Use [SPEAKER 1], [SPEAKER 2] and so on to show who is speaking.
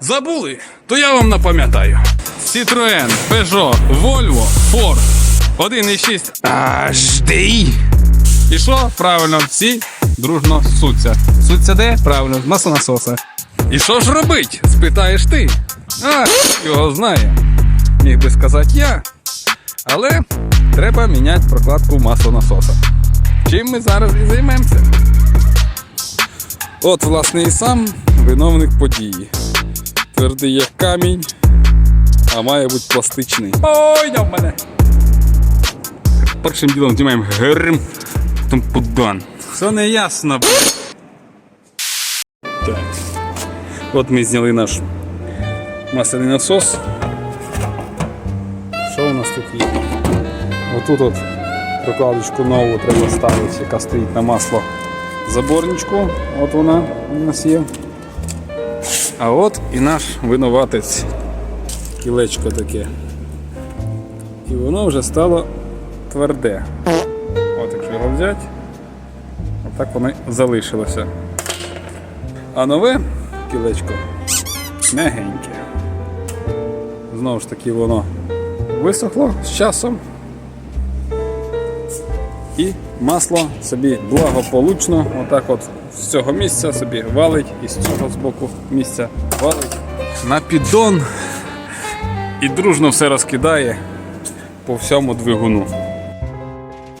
[SPEAKER 1] Забули? То я вам напам'ятаю. Citroen, Peugeot, Volvo, Ford. 1,6 HD. І що? Правильно, всі дружно суться. Суться де? Правильно, маслонасоса. І що ж робить? Спитаєш ти. А, його знає. Міг би сказати я. Але треба міняти прокладку маслонасоса. Чим ми зараз і займемося. От, власне, і сам виновник події. Твердий як камінь, а має бути пластичний. Ой, в мене. Першим ділом знімаємо герм, потім пудан. Все не ясно. Так. От ми зняли наш масляний насос. Що у нас тут є? Отут от прокладочку нову треба ставити, яка стоїть на масло заборничку. От вона у нас є. А от і наш винуватець. Кілечко таке. І воно вже стало тверде. От якщо його взяти, отак воно залишилося. А нове кілечко мягеньке. Знову ж таки воно висохло з часом. І масло собі благополучно, отак от з цього місця собі валить і з цього з боку місця валить на піддон і дружно все розкидає по всьому двигуну.